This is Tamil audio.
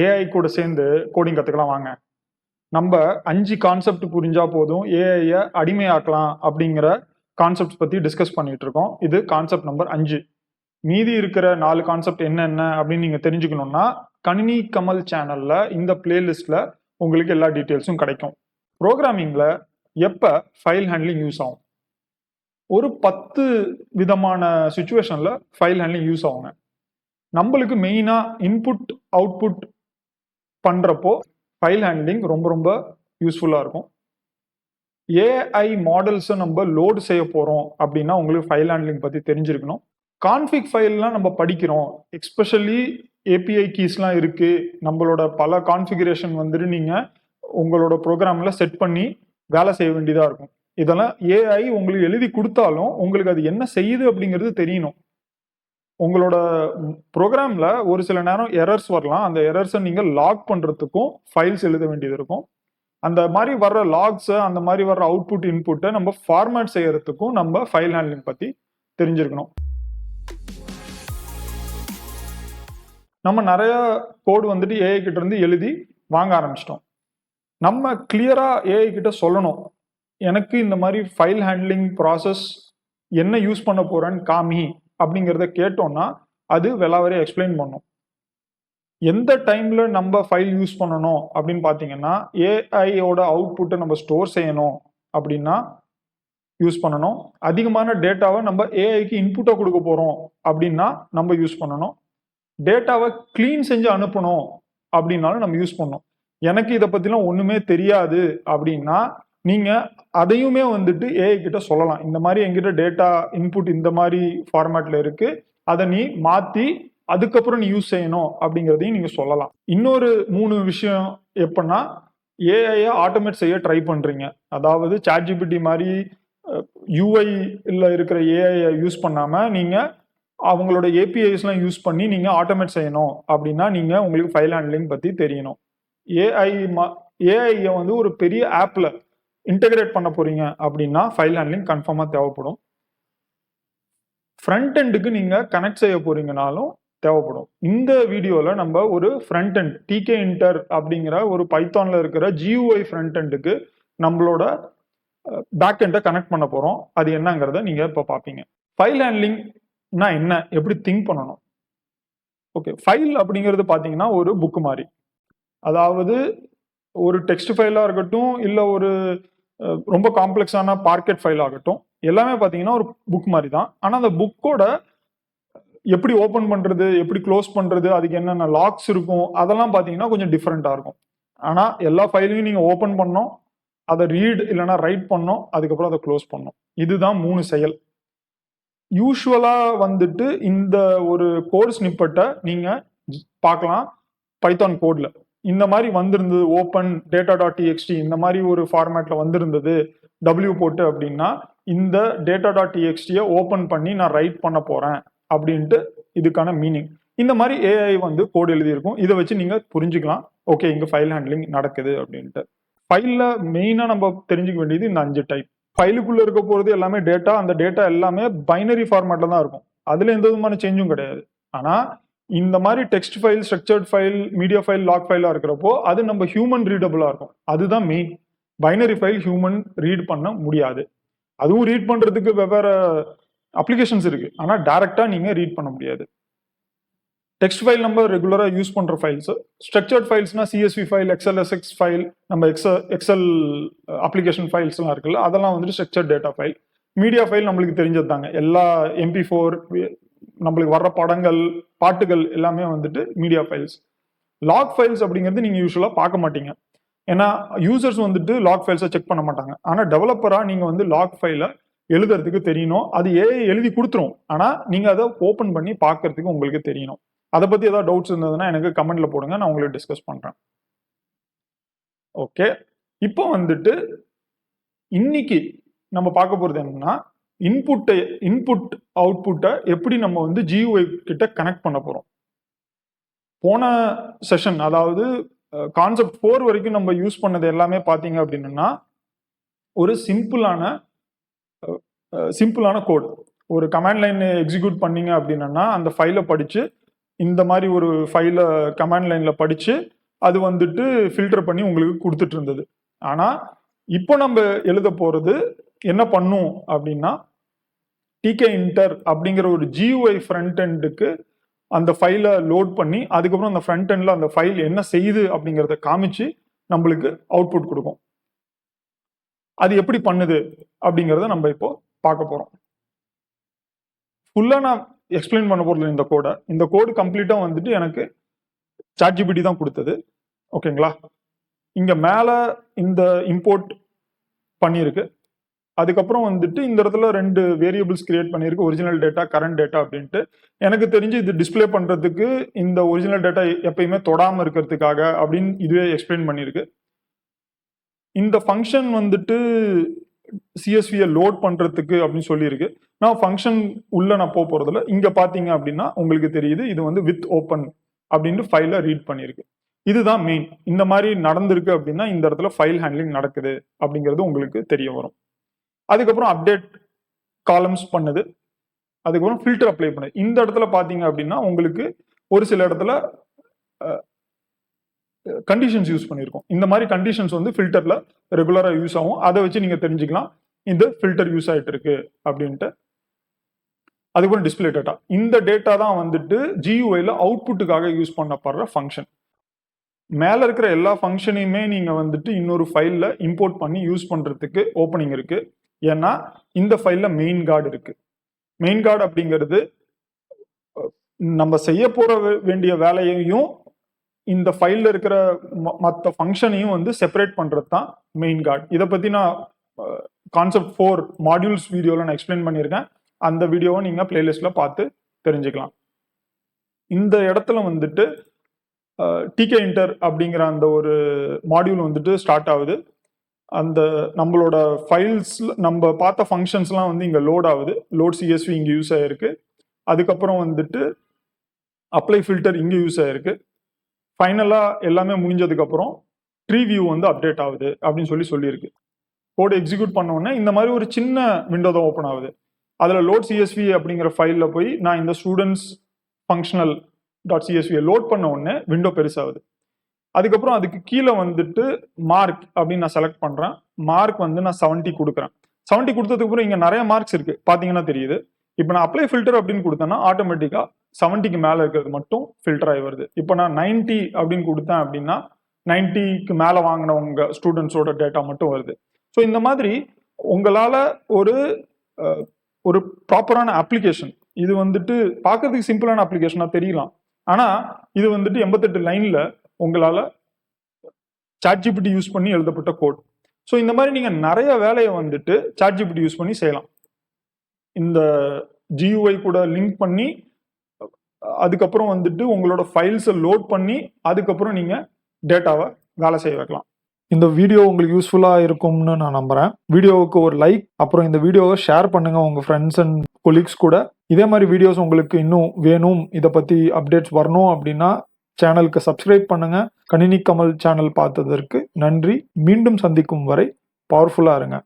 ஏஐ கூட சேர்ந்து கோடிங் கற்றுக்கலாம் வாங்க. நம்ம அஞ்சு கான்செப்ட் புரிஞ்சா போதும் ஏஐயை அடிமையாக்கலாம் அப்படிங்கிற கான்செப்ட் பற்றி டிஸ்கஸ் பண்ணிட்டு இருக்கோம். இது கான்செப்ட் நம்பர் அஞ்சு. மீதி இருக்கிற நாலு கான்செப்ட் என்னென்ன அப்படின்னு நீங்கள் தெரிஞ்சுக்கணும்னா கணினி கமல் சேனலில் இந்த பிளேலிஸ்ட்டில் உங்களுக்கு எல்லா டீட்டெயில்ஸும் கிடைக்கும். ப்ரோக்ராமிங்கில் எப்போ ஃபைல் ஹேண்ட்லிங் யூஸ் ஆகும்? ஒரு பத்து விதமான சுச்சுவேஷனில் ஃபைல் ஹேண்ட்லிங் யூஸ் ஆகுங்க. நம்மளுக்கு மெயினாக இன்புட் அவுட்புட் பண்ணுறப்போ ஃபைல் ஹேண்ட்லிங் ரொம்ப ரொம்ப யூஸ்ஃபுல்லாக இருக்கும். ஏஐ மாடல்ஸை நம்ம லோடு செய்ய போகிறோம் அப்படின்னா உங்களுக்கு ஃபைல் ஹேண்ட்லிங் பற்றி தெரிஞ்சிருக்கணும். கான்ஃபிக் ஃபைல்லாம் நம்ம படிக்கிறோம். எக்ஸ்பெஷலி ஏபிஐ கீஸ்லாம் இருக்குது நம்மளோட பல கான்ஃபிகரேஷன் வந்துட்டு நீங்கள் உங்களோட ப்ரோக்ராமில் செட் பண்ணி வேலை செய்ய வேண்டியதாக இருக்கும். இதெல்லாம் ஏஐ உங்களுக்கு எழுதி கொடுத்தாலும் உங்களுக்கு அது என்ன செய்யுது அப்படிங்கிறது தெரியணும். உங்களோட ப்ரோக்ராமில் ஒரு சில நேரம் எரர்ஸ் வரலாம். அந்த எரர்ஸை நீங்கள் லாக் பண்ணுறதுக்கும் ஃபைல்ஸ் எழுத வேண்டியது இருக்கும். அந்த மாதிரி வர்ற லாக்ஸை அந்த மாதிரி வர்ற அவுட்புட் இன்புட்டை நம்ம ஃபார்மேட் செய்யறதுக்கும் நம்ம ஃபைல் ஹேண்ட்லிங் பற்றி தெரிஞ்சிருக்கணும். நம்ம நிறைய கோடு வந்துட்டு ஏஐ கிட்ட இருந்து எழுதி வாங்க ஆரம்பிச்சிட்டோம். நம்ம கிளியரா ஏஐ கிட்ட சொல்லணும். எனக்கு இந்த மாதிரி ஃபைல் ஹேண்ட்லிங் ப்ராசஸ் என்ன யூஸ் பண்ண போறேன்னு காமி. அப்படிங்கிறத கேட்டோம்னா அது வெளாவரே எக்ஸ்பிளைன் பண்ணும். எந்த டைம்ல நம்ம ஃபைல் யூஸ் பண்ணணும் அப்படின்னு பார்த்தீங்கன்னா ஏஐயோட அவுட்புட்டை நம்ம ஸ்டோர் செய்யணும் அப்படின்னா யூஸ் பண்ணணும். அதிகமான டேட்டாவை நம்ம ஏஐக்கு இன்புட்டை கொடுக்க போகிறோம் அப்படின்னா நம்ம யூஸ் பண்ணணும். டேட்டாவை க்ளீன் செஞ்சு அனுப்பணும் அப்படின்னாலும் நம்ம யூஸ் பண்ணணும். எனக்கு இதை பற்றிலாம் ஒன்றுமே தெரியாது அப்படின்னா நீங்கள் அதையுமே வந்துட்டு ஏஐ கிட்ட சொல்லலாம். இந்த மாதிரி எங்கிட்ட டேட்டா இன்புட் இந்த மாதிரி ஃபார்மேட்டில் இருக்கு. அதை நீ மாற்றி அதுக்கப்புறம் நீ யூஸ் செய்யணும் அப்படிங்கிறதையும் நீங்கள் சொல்லலாம். இன்னொரு மூணு விஷயம் எப்படின்னா ஏஐயை ஆட்டோமேட் செய்ய ட்ரை பண்ணுறீங்க அதாவது சாட்ஜிபிடி மாதிரி யூஐல இருக்கிற ஏஐயை யூஸ் பண்ணாமல் நீங்கள் அவங்களோட ஏபிஐஸ்லாம் யூஸ் பண்ணி நீங்கள் ஆட்டோமேட் செய்யணும் அப்படின்னா நீங்கள் உங்களுக்கு ஃபைல் ஹேண்ட்லிங் பற்றி தெரியணும். ஏஐ மா ஏஐயை வந்து ஒரு பெரிய ஆப்பில் இன்டகிரேட் பண்ண போறீங்க அப்படின்னா ஃபைல் ஹேண்ட்லிங் கன்ஃபார்மாக தேவைப்படும். ஃப்ரண்ட் எண்டுக்கு நீங்கள் கனெக்ட் செய்ய போறீங்கனாலும் தேவைப்படும். இந்த வீடியோவில் நம்ம ஒரு ஃப்ரண்ட் எண்ட் டிகே இன்டர் அப்படிங்கிற ஒரு பைத்தானில் இருக்கிற ஜியூஐ ஃப்ரண்ட் எண்டுக்கு நம்மளோட பேக் எண்டை கனெக்ட் பண்ண போகிறோம் அது என்னங்கிறத நீங்கள் இப்போ பார்ப்பீங்க ஃபைல் ஹேண்ட்லிங்னா என்ன? எப்படி திங்க் பண்ணணும்? ஓகே ஃபைல் அப்படிங்கிறது பார்த்தீங்கன்னா ஒரு புக்கு மாதிரி. அதாவது ஒரு டெக்ஸ்ட் ஃபைலாக இருக்கட்டும் இல்லை ஒரு ரொம்ப காம்ப்ளெக்ஸான பார்க்கெட் ஃபைல் ஆகட்டும் எல்லாமே பார்த்தீங்கன்னா ஒரு புக் மாதிரி தான் ஆனால் அந்த புக்கோட எப்படி ஓப்பன் பண்ணுறது எப்படி க்ளோஸ் பண்ணுறது அதுக்கு என்னென்ன லாக்ஸ் இருக்கும் அதெல்லாம் பார்த்தீங்கன்னா கொஞ்சம் டிஃப்ரெண்ட்டாக இருக்கும். ஆனால் எல்லா ஃபைலையும் நீங்கள் ஓப்பன் பண்ணோம் அதை ரீட் இல்லைன்னா ரைட் பண்ணோம் அதுக்கப்புறம் அதை க்ளோஸ் பண்ணோம் இதுதான் மூணு செயல். யூஸ்வலாக வந்துட்டு இந்த ஒரு கோர்ஸ் நிப்பட்டை நீங்கள் பார்க்கலாம் பைத்தான் கோடில் இந்த மாதிரி வந்திருந்தது ஓப்பன் டேட்டா டாட் டிஎக்ஸ்டி இந்த மாதிரி ஒரு ஃபார்மேட்ல வந்திருந்தது டபிள்யூ போட்டு அப்படின்னா இந்த டேட்டா டாட் டிஎக்ஸ்டியை ஓப்பன் பண்ணி நான் ரைட் பண்ண போறேன் அப்படின்ட்டு இதுக்கான மீனிங் இந்த மாதிரி ஏஐ வந்து கோடு எழுதியிருக்கும். இதை வச்சு நீங்க புரிஞ்சுக்கலாம். ஓகே இங்க ஃபைல் ஹேண்ட்லிங் நடக்குது அப்படின்ட்டு. ஃபைலில் மெயினாக நம்ம தெரிஞ்சுக்க வேண்டியது இந்த அஞ்சு டைப் ஃபைலுக்குள்ள இருக்க போகிறது எல்லாமே டேட்டா அந்த டேட்டா எல்லாமே பைனரி ஃபார்மேட்ல தான் இருக்கும். அதுல எந்த விதமான சேஞ்சும் கிடையாது. ஆனால் இந்த மாதிரி text file structured file media file log ஃபைலாக இருக்கிறப்போ அது நம்ம ஹியூமன் ரீடபுளாக இருக்கும். அதுதான் main binary file human read பண்ண முடியாது. அதுவும் ரீட் பண்ணுறதுக்கு வெவ்வேறு அப்ளிகேஷன்ஸ் இருக்கு. ஆனால் டேரெக்டாக நீங்கள் ரீட் பண்ண முடியாது. டெக்ஸ்ட் ஃபைல் நம்ம ரெகுலராக யூஸ் பண்ணுற ஃபைல்ஸ் ஸ்ட்ரக்சர்ட் ஃபைல்ஸ்னா சிஎஸ்வி ஃபைல் எக்ஸ்எல்எஸ்எக்ஸ் ஃபைல் நம்ம எக்ஸ எக்ஸல் அப்ளிகேஷன் ஃபைல்ஸ்லாம் இருக்குல்ல அதெல்லாம் வந்துட்டு structured data file media file நம்மளுக்கு தெரிஞ்சது தாங்க எல்லா எம்பி ஃபோர் நம்மளுக்கு வர்ற படங்கள் பாட்டுகள் எல்லாமே வந்துட்டு மீடியா ஃபைல்ஸ் லாக் ஃபைல்ஸ் அப்படிங்கிறது நீங்கள் யூஸ்வலாக பார்க்க மாட்டீங்க. ஏன்னா யூசர்ஸ் வந்துட்டு லாக் ஃபைல்ஸை செக் பண்ண மாட்டாங்க. ஆனால் டெவலப்பராக நீங்கள் வந்து லாக் ஃபைலை எழுதுறதுக்கு தெரியணும். அது ஏஐ எழுதி கொடுத்துரும். ஆனால் நீங்கள் அதை ஓப்பன் பண்ணி பார்க்கறதுக்கு உங்களுக்கு தெரியணும். அதை பற்றி ஏதாவது டவுட்ஸ் இருந்ததுன்னா எனக்கு கமெண்ட்ல போடுங்க. நான் உங்களுக்கு டிஸ்கஸ் பண்ணுறேன் ஓகே இப்போ வந்துட்டு இன்னைக்கு நம்ம பார்க்க போகிறது என்னன்னா இன்புட்டை இன்புட் அவுட்புட்டை எப்படி நம்ம வந்து ஜியூஐ கிட்ட கனெக்ட் பண்ண போகிறோம் போன செஷன் அதாவது கான்செப்ட் ஃபோர் வரைக்கும் நம்ம யூஸ் பண்ணது எல்லாமே பார்த்தீங்க அப்படின்னா ஒரு சிம்பிளான சிம்பிளான கோட் ஒரு கமாண்ட் லைன் எக்ஸிக்யூட் பண்ணீங்க அப்படின்னா அந்த ஃபைலை படித்து இந்த மாதிரி ஒரு ஃபைலை கமாண்ட் லைனில் படித்து அது வந்துட்டு ஃபில்டர் பண்ணி உங்களுக்கு கொடுத்துட்டு இருந்தது. ஆனால் இப்போ நம்ம எழுத போகிறது என்ன பண்ணும் அப்படின்னா டிகே இன்டர் அப்படிங்கிற ஒரு ஜியூஐ ஃப்ரண்ட் எண்டுக்கு அந்த ஃபைலை லோட் பண்ணி அதுக்கப்புறம் அந்த ஃப்ரண்ட் எண்டில் அந்த ஃபைல் என்ன செய்யுது அப்படிங்கிறத காமிச்சு நம்மளுக்கு அவுட்புட் கொடுக்கும். அது எப்படி பண்ணுது அப்படிங்கிறத நம்ம இப்போ பார்க்க போகிறோம் ஃபுல்லாக நான் எக்ஸ்பிளைன் பண்ண போகிறது இந்த கோடை இந்த கோடு கம்ப்ளீட்டாக வந்துட்டு எனக்கு சாட்ஜிபிடி தான் கொடுத்தது. ஓகேங்களா இங்கே மேலே இந்த இம்போர்ட் பண்ணியிருக்கு. அதுக்கப்புறம் வந்துட்டு இந்த இடத்துல ரெண்டு வேரியபிள்ஸ் கிரியேட் பண்ணியிருக்கு. ஒரிஜினல் டேட்டா கரண்ட் டேட்டா அப்படின்ட்டு. எனக்கு தெரிஞ்சு இது டிஸ்ப்ளே பண்ணுறதுக்கு இந்த ஒரிஜினல் டேட்டா எப்பயுமே தொடாமல் இருக்கிறதுக்காக அப்படின்னு இதுவே எக்ஸ்பிளைன் பண்ணியிருக்கு. இந்த ஃபங்க்ஷன் வந்துட்டு சிஎஸ்வியை லோட் பண்ணுறதுக்கு அப்படின்னு சொல்லியிருக்கு. நான் ஃபங்க்ஷன் உள்ளே நான் போக போகிறதில்ல இங்கே பார்த்தீங்க அப்படின்னா உங்களுக்கு தெரியுது. இது வந்து வித் ஓப்பன் அப்படின்ட்டு ஃபைலை ரீட் பண்ணியிருக்கு. இதுதான் மெயின் இந்த மாதிரி நடந்திருக்கு அப்படின்னா இந்த இடத்துல ஃபைல் ஹேண்ட்லிங் நடக்குது அப்படிங்கிறது உங்களுக்கு தெரிய வரும். அதுக்கப்புறம் அப்டேட் காலம்ஸ் பண்ணுது. அதுக்கப்புறம் ஃபில்டர் அப்ளை பண்ணுது. இந்த இடத்துல பார்த்தீங்க அப்படின்னா உங்களுக்கு ஒரு சில இடத்துல கண்டிஷன்ஸ் யூஸ் பண்ணியிருக்கோம். இந்த மாதிரி கண்டிஷன்ஸ் வந்து ஃபில்டரில் ரெகுலராக யூஸ் ஆகும். அதை வச்சு நீங்கள் தெரிஞ்சுக்கலாம். இந்த ஃபில்டர் யூஸ் ஆகிட்டு இருக்கு அப்படின்ட்டு. அதுக்கப்புறம் டிஸ்பிளே டேட்டா இந்த டேட்டா தான் வந்துட்டு ஜியூஐயில் அவுட்புட்டுக்காக யூஸ் பண்ணப்படுற ஃபங்க்ஷன் மேலே இருக்கிற எல்லா ஃபங்க்ஷனையுமே நீங்கள் வந்துட்டு இன்னொரு ஃபைலில் இம்போர்ட் பண்ணி யூஸ் பண்ணுறதுக்கு ஓப்பனிங் இருக்குது ஏன்னா இந்த ஃபைலில் மெயின் கார்டு இருக்கு. மெயின் கார்டு அப்படிங்கிறது நம்ம செய்ய போற வேண்டிய வேலையையும் இந்த ஃபைலில் இருக்கிற மற்ற ஃபங்க்ஷனையும் வந்து செப்பரேட் பண்ணுறது தான் மெயின் கார்டு இதை பற்றி நான் கான்செப்ட் ஃபோர் மாடியூல்ஸ் வீடியோவில் நான் எக்ஸ்பிளைன் பண்ணியிருக்கேன். அந்த வீடியோவை நீங்கள் பிளேலிஸ்ட்டில் பார்த்து தெரிஞ்சுக்கலாம். இந்த இடத்துல வந்துட்டு டிகே இன்டர் அப்படிங்கிற அந்த ஒரு மாடியூல் வந்துட்டு ஸ்டார்ட் ஆகுது. அந்த நம்மளோட ஃபைல்ஸ் நம்ம பார்த்த ஃபங்க்ஷன்ஸ்லாம் வந்து இங்கே லோட் ஆகுது. லோட் சிஎஸ்வி இங்கே யூஸ் ஆகிருக்கு அதுக்கப்புறம் வந்துட்டு அப்ளை ஃபில்டர் இங்கே யூஸ் ஆகிருக்கு ஃபைனலாக எல்லாமே முடிஞ்சதுக்கப்புறம் ட்ரீ வியூ வந்து அப்டேட் ஆகுது அப்படின்னு சொல்லி சொல்லியிருக்கு. கோடு எக்ஸிக்யூட் பண்ண உடனே இந்த மாதிரி ஒரு சின்ன விண்டோ தான் ஓப்பன் ஆகுது. அதில் லோட் சிஎஸ்வி அப்படிங்கிற ஃபைலில் போய் நான் இந்த ஸ்டூடெண்ட்ஸ் ஃபங்க்ஷனல் டாட் சிஎஸ்வியை லோட் பண்ண உடனே விண்டோ பெருசாகுது. அதுக்கப்புறம் அதுக்கு கீழே வந்துட்டு மார்க் அப்படின்னு நான் செலக்ட் பண்ணுறேன் மார்க் வந்து நான் செவன்ட்டி கொடுக்குறேன். செவன்ட்டி கொடுத்ததுக்கு அப்புறம் இங்கே நிறைய மார்க்ஸ் இருக்குது பார்த்தீங்கன்னா தெரியுது. இப்போ நான் அப்ளை ஃபில்டர் அப்படின்னு கொடுத்தேன்னா ஆட்டோமேட்டிக்காக செவன்ட்டிக்கு மேலே இருக்கிறது மட்டும் ஃபில்டர் ஆகி வருது. இப்போ நான் நைன்ட்டி அப்படின்னு கொடுத்தேன் அப்படின்னா நைன்ட்டிக்கு மேலே வாங்கினவங்க ஸ்டூடெண்ட்ஸோட டேட்டா மட்டும் வருது. ஸோ இந்த மாதிரி உங்களால் ஒரு ஒரு ப்ராப்பரான அப்ளிகேஷன் இது வந்துட்டு பார்க்கறதுக்கு சிம்பிளான அப்ளிகேஷனாக தெரியலாம். ஆனால் இது வந்துட்டு எண்பத்தெட்டு லைனில் உங்களால் சாட்ஜிபிடி யூஸ் பண்ணி எழுதப்பட்ட கோட் ஸோ இந்த மாதிரி நீங்கள் நிறைய வேலையை வந்துட்டு சாட்ஜிபிடி யூஸ் பண்ணி செய்யலாம். இந்த ஜியூஐ கூட லிங்க் பண்ணி அதுக்கப்புறம் வந்துட்டு உங்களோட ஃபைல்ஸை லோட் பண்ணி அதுக்கப்புறம் நீங்கள் டேட்டாவை வேலை செய்ய வைக்கலாம். இந்த வீடியோ உங்களுக்கு யூஸ்ஃபுல்லாக இருக்கும்னு நான் நம்புகிறேன் வீடியோவுக்கு ஒரு லைக் அப்புறம் இந்த வீடியோவை ஷேர் பண்ணுங்கள் உங்கள் ஃப்ரெண்ட்ஸ் அண்ட் கொலீக்ஸ் கூட. இதே மாதிரி வீடியோஸ் உங்களுக்கு இன்னும் வேணும் இதை பற்றி அப்டேட்ஸ் வரணும் அப்படின்னா சேனலுக்கு சப்ஸ்கிரைப் பண்ணுங்கள் கணினி கமல் சேனல் பார்த்ததற்கு நன்றி. மீண்டும் சந்திக்கும் வரை பவர்ஃபுல்லாக இருங்க.